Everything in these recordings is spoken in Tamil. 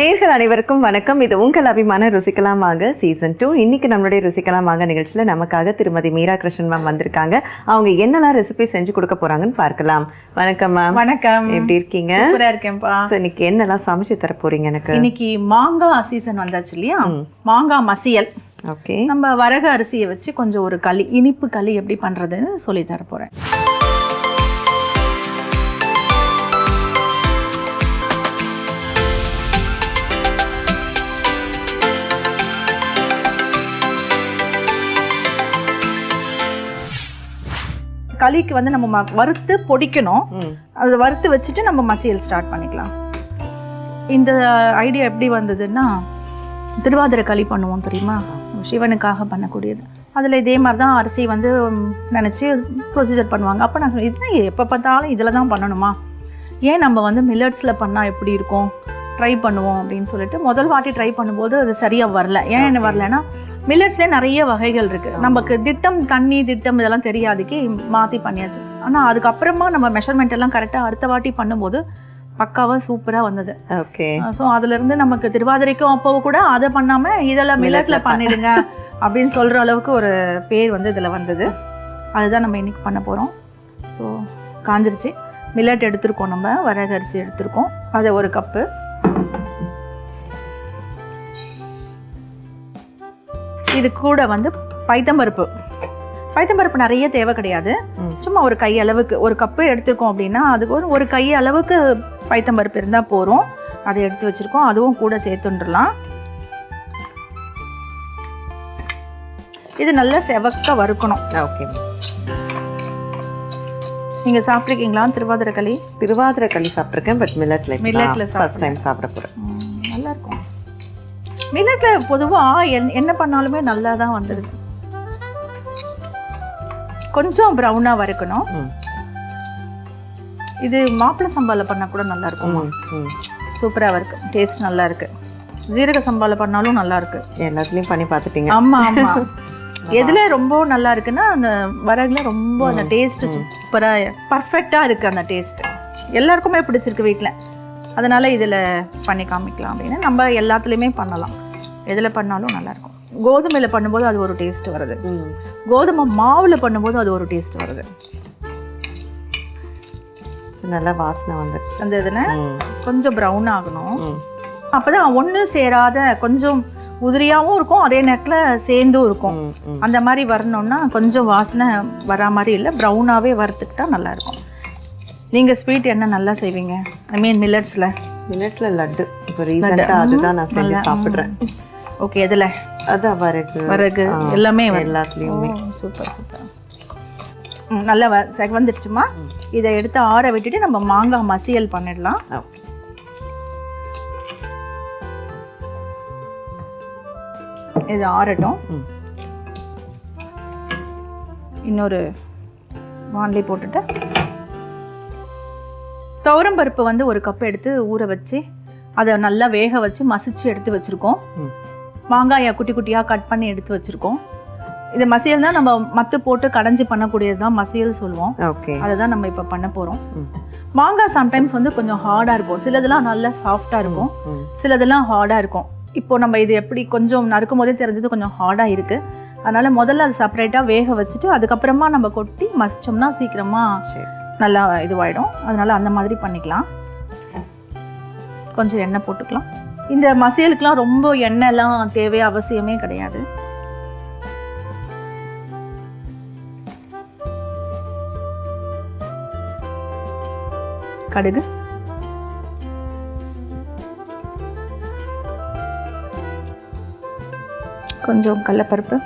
நேர்கள் அனைவருக்கும் வணக்கம். இது உங்கள் அபிமான ருசிக்கலாம் வாங்க சீசன் டூ இன்னைக்கு நம்மளுடைய ருசிக்கலாம் வாங்க நிகழ்ச்சியில் நமக்காக திருமதி மீரா கிருஷ்ணன் மேம் வந்திருக்காங்க. அவங்க என்னெல்லாம் ரெசிபி செஞ்சு கொடுக்க போறாங்கன்னு பார்க்கலாம். வணக்கம் மேம் வணக்கம். எப்படி இருக்கீங்க? இருக்கேன்ப்பா. So, இன்னைக்கு என்னெல்லாம் சமைச்சு தர போறீங்க எனக்கு? இன்னைக்கு மாங்காய் சீசன் வந்தாச்சு இல்லையா? மாங்காய் மசியல். ஓகே. நம்ம வரகு அரிசியை வச்சு கொஞ்சம் ஒரு களி இனிப்பு களி எப்படி பண்றதுன்னு சொல்லி தர போறேன். களிக்கு வந்து நம்ம வறுத்து பொடிக்கணும். அதை வறுத்து வச்சுட்டு நம்ம மசியல் ஸ்டார்ட் பண்ணிக்கலாம். இந்த ஐடியா எப்படி வந்ததுன்னா திருவாதிரை களி பண்ணுவோம் தெரியுமா? சிவனுக்காக பண்ணக்கூடியது. அதில் இதே மாதிரி தான் அரிசி வந்து நினச்சி ப்ரொசீஜர் பண்ணுவாங்க. அப்போ நான் சொன்னேன் இதுதான் எப்போ பார்த்தாலும் இதில் தான் பண்ணணுமா? ஏன் நம்ம வந்து மில்லட்ஸில் பண்ணால் எப்படி இருக்கும்? ட்ரை பண்ணுவோம் அப்படின்னு சொல்லிட்டு முதல் வாட்டி ட்ரை பண்ணும்போது அது சரியாக வரல. ஏன் என்ன வரலன்னா மில்லட்ஸ்லேயே நிறைய வகைகள் இருக்குது நமக்கு திட்டம் தண்ணி திட்டம் இதெல்லாம் தெரியாதுக்கே மாற்றி பண்ணியாச்சு. ஆனால் அதுக்கப்புறமா நம்ம மெஷர்மெண்ட் எல்லாம் கரெக்டாக அடுத்த வாட்டி பண்ணும்போது பக்காவாக சூப்பராக வந்தது. ஓகே ஸோ அதுலேருந்து நமக்கு திருவாதிரைக்கும் அப்போ கூட அதை பண்ணாமல் இதெல்லாம் மில்லட்டில் பண்ணிடுங்க அப்படின்னு சொல்கிற அளவுக்கு ஒரு பேர் வந்து இதில் வந்தது. அதுதான் நம்ம இன்னைக்கு பண்ண போகிறோம் ஸோ காஞ்சிருச்சு. மில்லட் எடுத்திருக்கோம் நம்ம. வரகு அரிசி எடுத்திருக்கோம். அதை ஒரு கப்பு இது கூட வந்து பைத்தம்பருப்பு பைத்தம்பருப்பு நிறைய தேவை கிடையாது. சும்மா ஒரு கை அளவுக்கு ஒரு கப்பு எடுத்திருக்கோம் அப்படின்னா அதுக்கு ஒரு ஒரு கை அளவுக்கு பைத்தம்பருப்பு இருந்தால் போதும். அதை எடுத்து வச்சுருக்கோம். அதுவும் கூட சேர்த்துண்டுலாம் இது நல்லா செவக்க வறுக்கணும். ஓகே நீங்கள் சாப்பிட்ருக்கீங்களா திருவாதிரை களி? திருவாதிரை களி சாப்பிட்ருக்கேன் பட் மில்லட்ல Milletல ஃபர்ஸ்ட் டைம் சாப்பிட இருக்கும் மில்லட்டில் பொதுவாக என் என்ன பண்ணாலுமே நல்லா தான் வந்துடுது கொஞ்சம் ப்ரௌனாக வறுக்கணும். இது மாப்பிள்ளை சம்பாவில் பண்ணால் கூட நல்லா இருக்கும் சூப்பராக இருக்கு. டேஸ்ட் நல்லா இருக்கு ஜீரக சம்பாவில் பண்ணாலும் நல்லா இருக்கு எல்லாத்துலயும் பண்ணி பார்த்துட்டீங்க ஆமா ஆமா. எதுல ரொம்ப நல்லா இருக்குன்னா அந்த வரகுல ரொம்ப அந்த டேஸ்ட் சூப்பரா பர்ஃபெக்டா இருக்கு அந்த டேஸ்ட் எல்லாருக்குமே பிடிச்சிருக்கு வீட்டில் அதனால இதுல பண்ணி காமிக்கலாம் அப்படின்னு நம்ம எல்லாத்துலேயுமே பண்ணலாம். எதுல பண்ணாலும் நல்லா இருக்கும் கோதுமையில பண்ணும்போது அது ஒரு டேஸ்ட் வருது. கோதுமை மாவுல பண்ணும்போது அது ஒரு டேஸ்ட் வருது. நல்லா வாசனை வந்துடுச்சு அந்த இதில் கொஞ்சம் ப்ரௌன் ஆகணும். ம். அப்பதான் ஒன்று சேராத கொஞ்சம் உதிரியாவும் இருக்கும் அதே நேரத்தில் சேர்ந்தும் இருக்கும். அந்த மாதிரி வரணும்னா கொஞ்சம் வாசனை வரா மாதிரி இல்லை ப்ரௌனாகவே வறுத்துக்கிட்டா நல்லா இருக்கும் நீங்கள் ஸ்வீட் என்ன நல்லா செய்வீங்க. ஐ மீன் மில்லட்ஸில் மில்லட்ஸ்ல லட்டு. இப்போ ரீசெண்டாக அதுதான் நான் செஞ்சு சாப்பிட்றேன். ஓகே எதில்? அதான் வரகு வரகு எல்லாமே எல்லாத்துலேயுமே. சூப்பர் சூப்பர் நல்லா வ வந்துடுச்சுமா இதை எடுத்து ஆற விட்டுட்டு நம்ம மாங்காய் மசியல் பண்ணிடலாம். இது ஆறட்டும். இன்னொரு வான்லி போட்டுட்டு துவரம் பருப்பு வந்து ஒரு கப் எடுத்து ஊற வச்சு அதை நல்லா வேக வச்சு மசிச்சு எடுத்து வச்சுருக்கோம். மாங்காயை குட்டி குட்டியாக கட் பண்ணி எடுத்து வச்சுருக்கோம். இது மசியல்னா நம்ம மத்து போட்டு கடைஞ்சி பண்ணக்கூடியது தான் மசியல் சொல்லுவோம். ஓகே. அதை தான் நம்ம இப்போ பண்ண போகிறோம் மாங்காய் சம்டைம்ஸ் வந்து கொஞ்சம் ஹார்டாக இருக்கும். சிலதெல்லாம் நல்லா சாஃப்டாக இருக்கும். சிலதெல்லாம் ஹார்டாக இருக்கும். இப்போ நம்ம இது எப்படி கொஞ்சம் நறுக்கும் போதே தெரிஞ்சது கொஞ்சம் ஹார்டாக இருக்குது அதனால் முதல்ல அது செப்பரேட்டாக வேக வச்சுட்டு அதுக்கப்புறமா நம்ம கொட்டி மசிச்சோம்னா சீக்கிரமாக நல்லா இதுவாயிடும். அதனால் அந்த மாதிரி பண்ணிக்கலாம். கொஞ்சம் எண்ணெய் போட்டுக்கலாம். இந்த மசியலுக்குலாம் ரொம்ப எண்ணெய்லாம் தேவை அவசியமே கிடையாது. கடுகு. கொஞ்சம் கடலப்பருப்பு.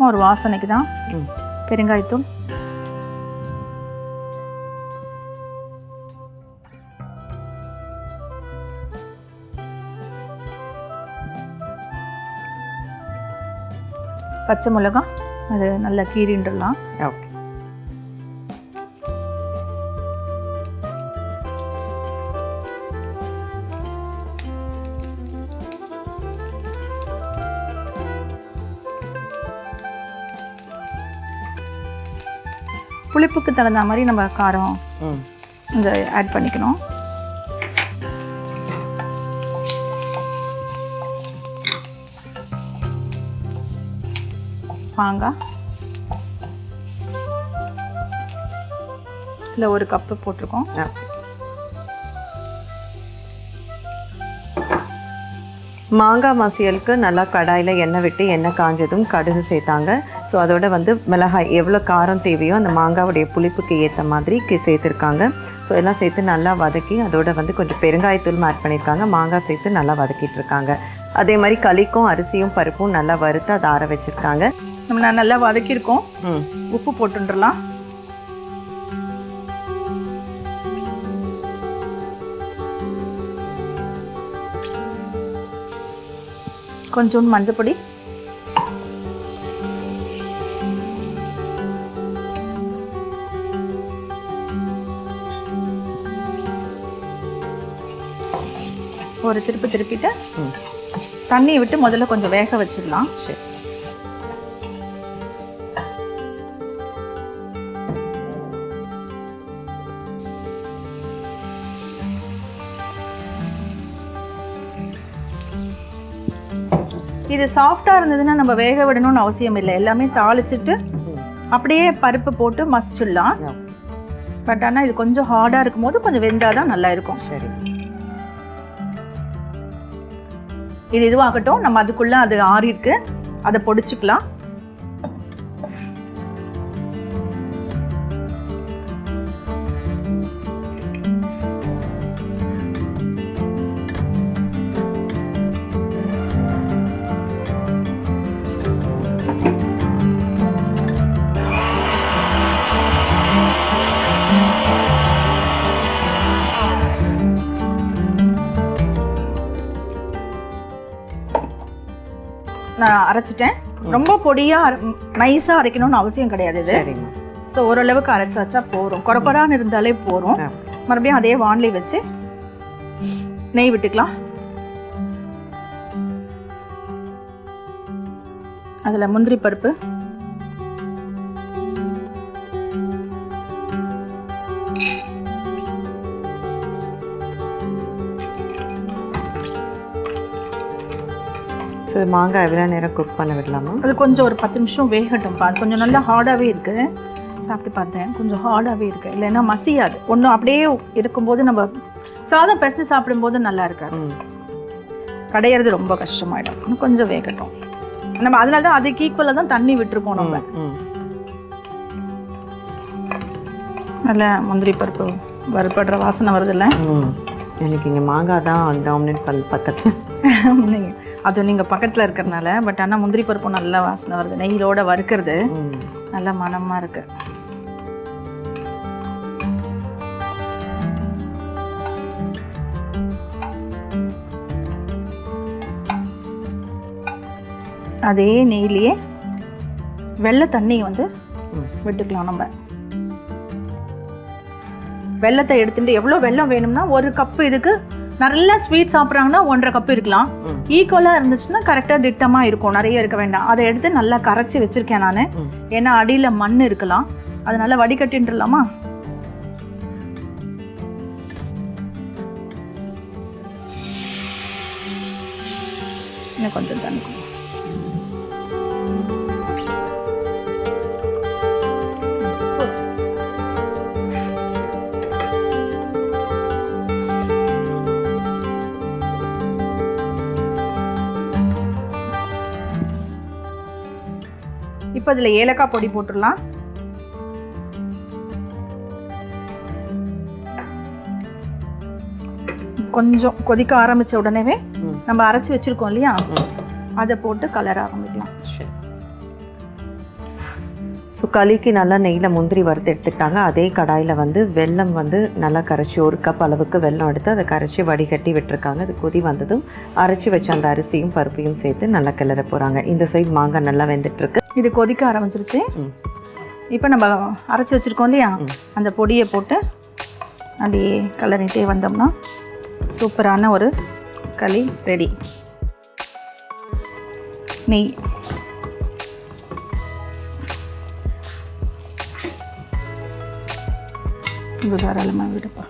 சும்மா ஒரு வாசனைக்கு தான் பெருங்காயத்தூள். பச்சை மிளகாய் அது நல்லா கீறின்றலாம். ஓகே. புளிப்புக்கு தகுந்த மாதிரி நம்ம காரம் இந்த ஆட் பண்ணிக்கணும். மாங்காய். இல்லை ஒரு கப்பு போட்டிருக்கோம். மாங்காய் மசியலுக்கு நல்லா கடாயில் எண்ணெய் விட்டு எண்ணெய் காஞ்சதும் கடுகு சேர்த்தாங்க. ஸோ அதோட வந்து மிளகாய் எவ்வளோ காரம் தேவையோ அந்த மாங்காவுடைய புளிப்புக்கு ஏற்ற மாதிரி கி- சேர்த்துருக்காங்க. ஸோ எல்லாம் சேர்த்து நல்லா வதக்கி அதோட வந்து கொஞ்சம் பெருங்காயத்தூள் ஆட் பண்ணியிருக்காங்க. மாங்காய் சேர்த்து நல்லா வதக்கிட்டு இருக்காங்க அதே மாதிரி களிக்கும் அரிசியும் பருப்பும் நல்லா வறுத்து அதை ஆற வச்சுருக்காங்க. நம்ம நான் நல்லா வதக்கியிருக்கோம். உப்பு போட்டுடலாம் கொஞ்சோண்டு மஞ்சப்பொடி. ஒரு திருப்பி திருப்பிட்டு தண்ணியை விட்டு முதல்ல கொஞ்சம் வேக வச்சிடலாம். இது சாஃப்டாக இருந்ததுன்னா நம்ம வேக விடணும்னு அவசியம் இல்லை. எல்லாமே தாளிச்சிட்டு அப்படியே பருப்பு போட்டு மசிச்சிடலாம். பட் ஆனால் இது கொஞ்சம் ஹார்டாக இருக்கும் போது கொஞ்சம் வெந்தால் தான் நல்லா இருக்கும். சரி. இது இதுவாகட்டும். நம்ம அதுக்குள்ளே அது ஆறி இருக்கு அதை பொடிச்சுக்கலாம். நான் அரைச்சிட்டேன். ரொம்ப பொடியாக நைஸாக அரைக்கணும்னு அவசியம் கிடையாது இது. ஸோ ஓரளவுக்கு அரைச்சாச்சா போகிறோம் குறக்குறான்னு இருந்தாலே போகிறோம். மறுபடியும் அதே வான்லி வச்சு நெய் விட்டுக்கலாம். அதில் முந்திரி பருப்பு மாங்காய் எவ்வளோ நேரம் குக் பண்ண விடலாமா? அது கொஞ்சம் ஒரு பத்து நிமிஷம் வேகட்டும் பா கொஞ்சம் நல்லா ஹார்டாகவே இருக்குது சாப்பிட்டு பார்த்தேன். கொஞ்சம் ஹார்டாகவே இருக்குது இல்லைன்னா மசியாது. ஒன்றும் அப்படியே இருக்கும்போது நம்ம சாதம் பெருசு சாப்பிடும்போது நல்லா இருக்காது. கடையிறது ரொம்ப கஷ்டமாயிடும். கொஞ்சம் வேகட்டும். நம்ம அதனால தான் அதுக்கு ஈக்குவலாக தான் தண்ணி விட்டுருக்கோம் நம்ம. நல்ல முந்திரி பருப்பு வறுபடுற வாசனை வருதுல்ல? எனக்கு இங்கே மாங்காய் தான் டாமினேட் பல் பக்கத்தில். அது நீங்கள் பக்கத்தில் இருக்கிறனால பட் ஆனால் முந்திரி பருப்பும் நல்ல வாசனை வருது. நெய்யிலோட வறுக்கிறது நல்ல மணமாக இருக்கு. அதே நெய்லேயே வெள்ளை தண்ணி வந்து. விட்டுக்கலாம் நம்ம. வெள்ளத்தை எடுத்துட்டு எவ்வளோ வெல்லம் வேணும்னா ஒரு கப்பு இதுக்கு நல்லா ஸ்வீட் சாப்பிட்றாங்கன்னா ஒன்றரை கப் இருக்கலாம். ஈக்குவலாக இருந்துச்சுன்னா கரெக்டாக திட்டமாக இருக்கும். நிறைய இருக்க வேண்டாம். அதை எடுத்து நல்லா கரைச்சி வச்சுருக்கேன் நான். ஏன்னா அடியில் மண் இருக்கலாம். அதனால வடிகட்டின்றலாமா? இன்னும் கொஞ்சம் தண்ணி இப்போ இதில் ஏலக்காய் பொடி போட்டுடலாம். கொஞ்சம் கொதிக்க ஆரம்பிச்ச உடனேவே. நம்ம அரைச்சி வச்சிருக்கோம் இல்லையா. அதை போட்டு கலர ஆரம்பிக்கலாம். சரி. ஸோ களிக்கு நல்லா நெய்யில் முந்திரி வறுத்து எடுத்துக்கிட்டாங்க. அதே கடாயில் வந்து வெல்லம் வந்து நல்லா கரைச்சி ஒரு கப் அளவுக்கு வெல்லம் எடுத்து அதை கரைச்சி வடிகட்டி விட்டுருக்காங்க. அது கொதி வந்ததும் அரைச்சி வச்ச அந்த அரிசியும் பருப்பையும் சேர்த்து நல்லா கிளற போகிறாங்க இந்த சைடு மாங்காய் நல்லா வெந்துட்டுருக்கு. இது கொதிக்க ஆரம்பிச்சிருச்சு. இப்போ நம்ம அரைச்சி வச்சிருக்கோம் இல்லையா. அந்த பொடியை போட்டு அப்படியே கலரிட்டே வந்தோம்னா சூப்பரான ஒரு களி ரெடி. நெய். இது தாராளமாக விடுப்பா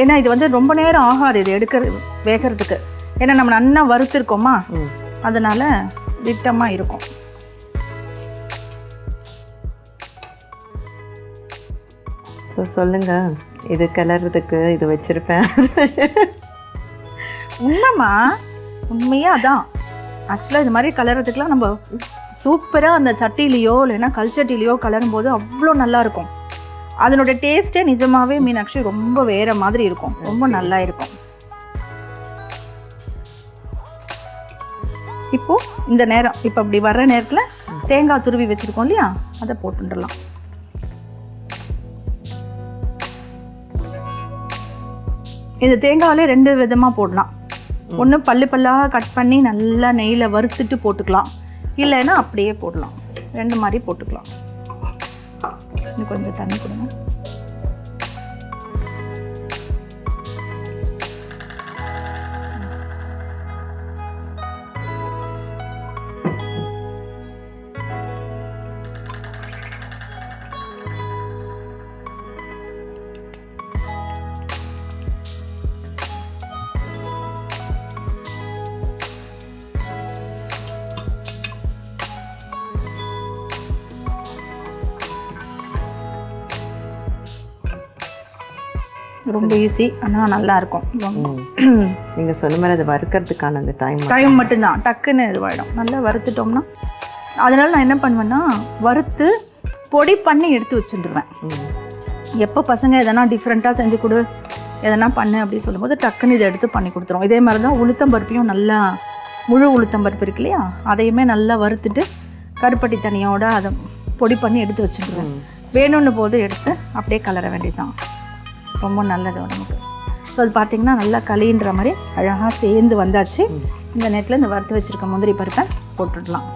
ஏன்னா இது வந்து ரொம்ப நேரம் ஆகாது இது எடுக்கிறது வேகிறதுக்கு. ஏன்னா நம்ம நல்லா வறுத்துருக்கோமா? அதனால திட்டமாக இருக்கும். ஸோ சொல்லுங்க. இது கிளறதுக்கு இது வச்சிருப்பேன். உண்மைமா உண்மையே அதான். ஆக்சுவலாக இது மாதிரி கலர்றதுக்குலாம் நம்ம சூப்பராக அந்த சட்டிலேயோ இல்லைன்னா கல் சட்டிலேயோ கலரும் போது அவ்வளோ நல்லா இருக்கும். அதனோட டேஸ்ட்டே நிஜமாவே மீனாட்சி ரொம்ப வேற மாதிரி இருக்கும். ரொம்ப நல்லா இருக்கும். இப்போது இந்த நேரம் இப்போ அப்படி வர்ற நேரத்தில் தேங்காய் துருவி வச்சுருக்கோம் இல்லையா? அதை போட்டுடலாம். இந்த தேங்காயிலே ரெண்டு விதமாக போடலாம். ஒன்று பல்லு பல்லாக கட் பண்ணி நல்லா நெய்யில் வறுத்துட்டு போட்டுக்கலாம். இல்லைன்னா அப்படியே போடலாம். ரெண்டு மாதிரி போட்டுக்கலாம். இன்னும் கொஞ்சம் தண்ணி கொடுங்க. ரொம்ப ஈஸி ஆனால் நல்லா இருக்கும் ம். நீங்க சொன்ன மாதிரி அதை வறுக்கிறதுக்கான அந்த டைம் டைம் மட்டும்தான். டக்குன்னு இதுவாகிடும் நல்லா வறுத்துட்டோம்னா அதனால நான் என்ன பண்ணுவேன்னா வறுத்து பொடி பண்ணி எடுத்து வச்சுட்டுருவேன் எப்போ பசங்க எதனா டிஃப்ரெண்ட்டாக செஞ்சு கொடு எதனா பண்ணு அப்படின்னு சொல்லும்போது டக்குன்னு இதை எடுத்து பண்ணி கொடுத்துரும். இதே மாதிரி தான் உளுத்தம்பருப்பையும் நல்லா முழு உளுத்தம்பருப்பு இருக்கு இல்லையா? அதையுமே நல்லா வறுத்துட்டு கருப்பட்டி தண்ணியோட அதை பொடி பண்ணி எடுத்து வச்சுடுவேன் வேணும்னு போது எடுத்து அப்படியே கலர வேண்டியதுதான். ரொம்ப நல்லது உடம்புக்கு. ஸோ அது பார்த்தீங்கன்னா நல்லா களின்ற மாதிரி அழகாக சேர்ந்து வந்தாச்சு. இந்த நேரத்தில் இந்த வறுத்து வச்சிருக்க முந்திரி பருப்பை போட்டுடலாம்.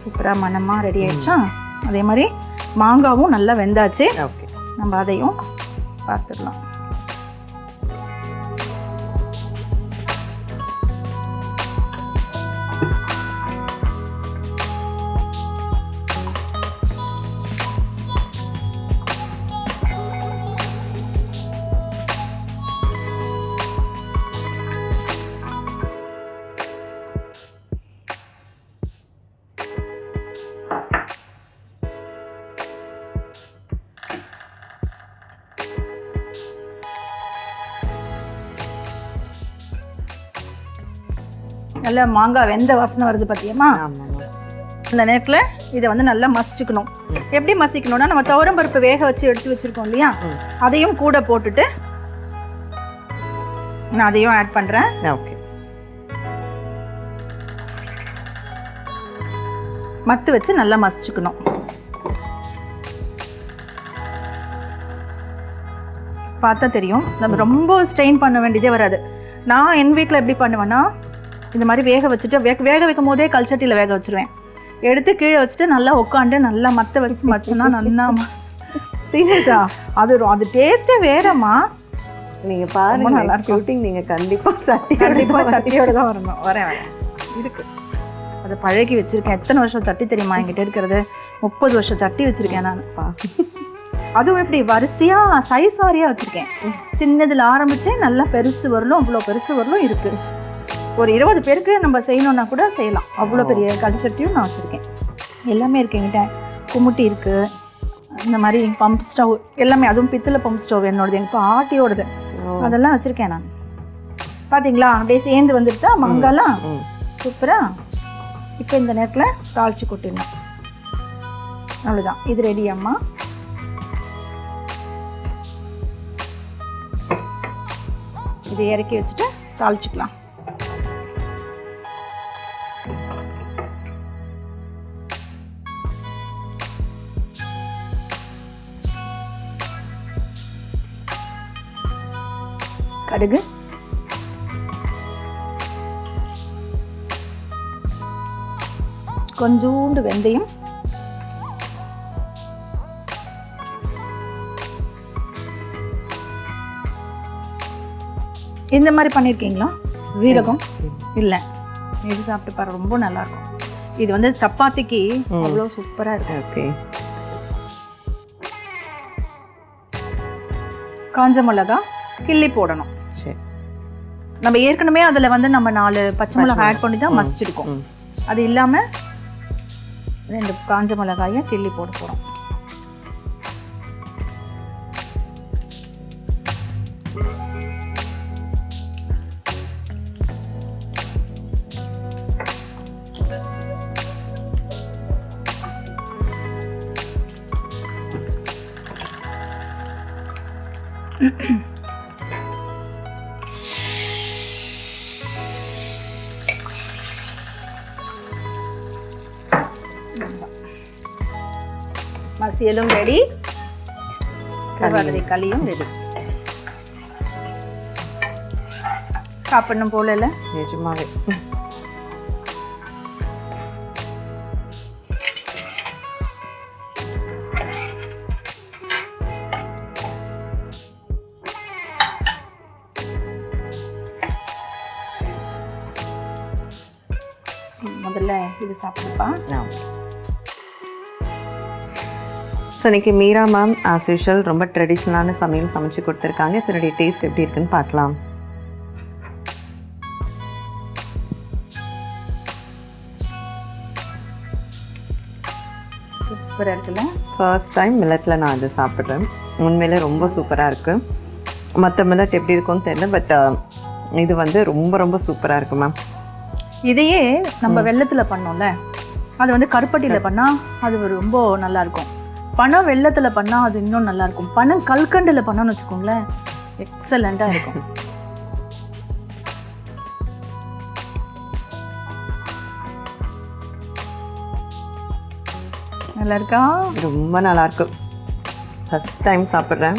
சூப்பராக மணமாக ரெடி ஆயிடுச்சா? அதே மாதிரி மாங்காவும் நல்லா வெந்தாச்சு. ஓகே. நம்ம அதையும் பார்த்துடலாம். நல்லா மாங்காய் வெந்த வாசனை வருது பார்த்தியம்மா ஆமாம் இந்த நேரத்தில் இதை வந்து நல்லா மசிச்சுக்கணும். எப்படி மசிக்கணும்னா நம்ம துவரம் பருப்பு வேக வச்சு எடுத்து வச்சிருக்கோம் இல்லையா. அதையும் கூட போட்டுட்டு நான் அதையும் ஆட் பண்ணுறேன் ஓகே மத்து வச்சு நல்லா மசிச்சுக்கணும். பார்த்தா தெரியும். நம்ம ரொம்ப ஸ்ட்ரெயின் பண்ண வேண்டியதே வராது. நான் என் வீட்டில் எப்படி பண்ணுவேன்னா இந்த மாதிரி வேக வச்சுட்டு வேக வேக வைக்கும் போதே கல்ச்சட்டியில் வேக வச்சிருவேன். எடுத்து கீழே வச்சுட்டு நல்லா உட்காந்து நல்லா மத்த வச்சு மச்சுனா நல்லா சீரியஸா? அது அது டேஸ்ட்டே வேறம்மா. நீங்க பாருங்க நல்லா. ஷூட்டிங் நீங்க கண்டிப்பா சட்டி கண்டிப்பாக சட்டியோட தான் வரணும். வரேன் இருக்கு. அதை பழகி வச்சிருக்கேன். எத்தனை வருஷம் சட்டி தெரியுமா? என்கிட்ட இருக்கிறது. முப்பது வருஷம் சட்டி வச்சிருக்கேன் நான். அதுவும் எப்படி? வரிசையா சைஸ் வாரியா வச்சிருக்கேன். சின்னதுல ஆரம்பிச்சு நல்லா பெருசு வரலும் அவ்வளோ பெருசு வரலும் இருக்கு. ஒரு இருபது பேருக்கு நம்ம செய்யணும்னா கூட செய்யலாம். அவ்வளோ பெரிய கல்ச்சட்டியும் நான் வச்சிருக்கேன். எல்லாமே இருக்கு என்கிட்ட. குமுட்டி இருக்கு. இந்த மாதிரி பம்ப் ஸ்டவ் எல்லாமே அதுவும் பித்தளை பம்ப் ஸ்டவ் என்னோடது எங்கள் பாட்டியோடது அதெல்லாம் வச்சிருக்கேன் நான். பாத்தீங்களா? அப்படியே சேர்ந்து வந்துருத்தா மாங்காலாம் ம். சூப்பரா? இப்போ இந்த நேரத்தில் தாளிச்சு கொட்டிடணும். அவ்வளோதான் இது ரெடி அம்மா. இதை இறக்கி வச்சுட்டு தாளிச்சுக்கலாம். கடுகு கொஞ்சோண்டு வெந்தயம். இந்த மாதிரி பண்ணியிருக்கீங்களா ஜீரகம் இல்லை. இது சாப்பிட்டு பாரு ரொம்ப நல்லா இருக்கும் இது வந்து சப்பாத்திக்கு. அவ்வளோ சூப்பராக இருக்கும் ஓகே. காஞ்ச மிளகா கிள்ளி போடணும். நம்ம ஏற்கனவே அதில் வந்து நம்ம நாலு பச்சை மிளகாய். ஆட் பண்ணி தான். மசிச்சிருக்கோம் அது இல்லாமல் ரெண்டு காஞ்ச மிளகாயை கிள்ளி போட போகிறோம் மசியலும் ரெடி கருவாதிரை களியும் ரெடி சாப்பிடணும் போல இல்லை? நிஜமாவே. முதல்ல இது சாப்பிடுப்பா ஸோ இன்னைக்கு மீரா மேம் ஆஸ் யூஷுவல் ரொம்ப ட்ரெடிஷ்னலான சமையல் சமைச்சு கொடுத்துருக்காங்க. இதனுடைய டேஸ்ட் எப்படி இருக்குன்னு பார்க்கலாம். சூப்பராக இருக்குல்ல? ஃபர்ஸ்ட் டைம் மில்லட்டில் நான் அது சாப்பிட்றேன். உண்மையிலே ரொம்ப சூப்பராக இருக்குது மற்ற மில்லட் எப்படி இருக்கும்னு தெரியல பட் இது வந்து ரொம்ப ரொம்ப சூப்பராக இருக்கு மேம் இதையே நம்ம வெள்ளத்துல பண்ணோம்ல. அது வந்து கருப்பட்டியில பண்ணா அது ரொம்ப நல்லா இருக்கும். பணம் வெள்ளத்துல பண்ணா அது இன்னும் நல்லா இருக்கும் பணம் கல்கண்டுல பண்ணோம்னு வச்சுக்கோங்களேன் எக்ஸலண்டா இருக்கும். நல்லா இருக்கா ரொம்ப நல்லாயிருக்கு. ஃபஸ்ட் டைம் சாப்பிட்றேன்.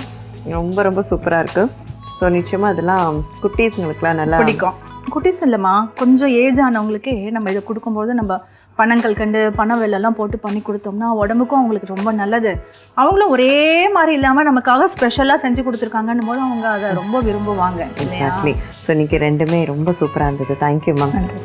ரொம்ப ரொம்ப சூப்பராக இருக்குது ஸோ நிச்சயமாக அதெல்லாம் குட்டீஸுங்களுக்குலாம் நல்லா பிடிக்கும். குட்டிஸ் இல்லைம்மா கொஞ்சம் ஏஜ் ஆனவங்களுக்கே நம்ம இதை கொடுக்கும்போது நம்ம பனங்கள் கண்டு பனை வெள்ளெல்லாம் போட்டு பண்ணி கொடுத்தோம்னா உடம்புக்கும் அவங்களுக்கு ரொம்ப நல்லது. அவங்களும் ஒரே மாதிரி இல்லாமல் நமக்காக ஸ்பெஷலாக செஞ்சு கொடுத்துருக்காங்கன்னும் போது அவங்க அதை ரொம்ப விரும்புவாங்க ஸோ இன்னைக்கு ரெண்டுமே ரொம்ப சூப்பராக இருந்தது. தேங்க்யூ மேம் நன்றி.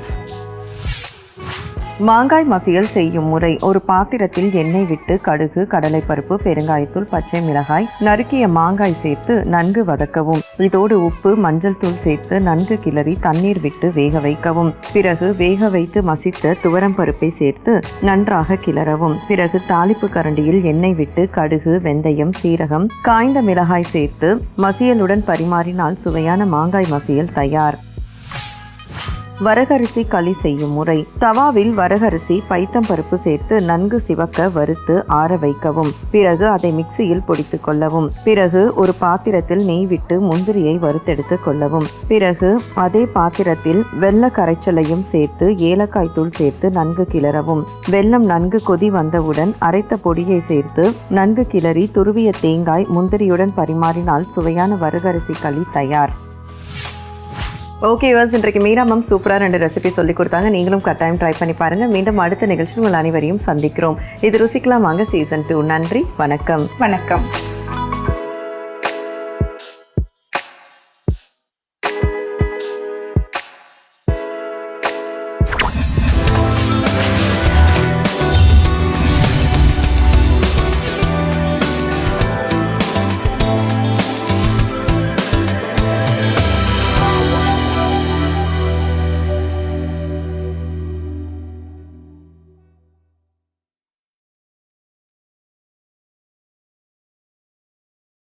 மாங்காய் மசியல் செய்யும் முறை. ஒரு பாத்திரத்தில் எண்ணெய் விட்டு கடுகு கடலைப்பருப்பு பெருங்காயத்தூள் பச்சை மிளகாய் நறுக்கிய மாங்காய் சேர்த்து நன்கு வதக்கவும். இதோடு உப்பு மஞ்சள் தூள் சேர்த்து நன்கு கிளறி தண்ணீர் விட்டு வேக வைக்கவும். பிறகு வேக வைத்து மசித்த துவரம் பருப்பை சேர்த்து நன்றாக கிளறவும். பிறகு தாளிப்பு கரண்டியில் எண்ணெய் விட்டு கடுகு வெந்தயம் சீரகம் காய்ந்த மிளகாய் சேர்த்து மசியலுடன் பரிமாறினால் சுவையான மாங்காய் மசியல் தயார். வரகரிசி களி செய்யும் முறை. தவாவில் வரகரிசி பைத்தம்பருப்பு சேர்த்து நன்கு சிவக்க வறுத்து ஆற வைக்கவும். பிறகு அதை மிக்சியில் பொடித்து கொள்ளவும். பிறகு ஒரு பாத்திரத்தில் நெய் விட்டு முந்திரியை வறுத்தெடுத்து கொள்ளவும். பிறகு அதே பாத்திரத்தில் வெள்ள கரைச்சலையும் சேர்த்து ஏலக்காய் தூள் சேர்த்து நன்கு கிளறவும். வெல்லம் நன்கு கொதி வந்தவுடன் அரைத்த பொடியை சேர்த்து நன்கு கிளறி துருவிய தேங்காய் முந்திரியுடன் பரிமாறினால் சுவையான வரகரிசி களி தயார். ஓகே வாஸ் இன்றைக்கு மீரா மேம் சூப்பராக ரெண்டு ரெசிபி சொல்லி கொடுத்தாங்க. நீங்களும் கட்டாயம் ட்ரை பண்ணி பாருங்கள் மீண்டும் அடுத்த நிகழ்ச்சியில் உங்கள் அனைவரையும் சந்திக்கிறோம். இது ருசிக்கலாம் வாங்க சீசன் டூ நன்றி வணக்கம். வணக்கம்.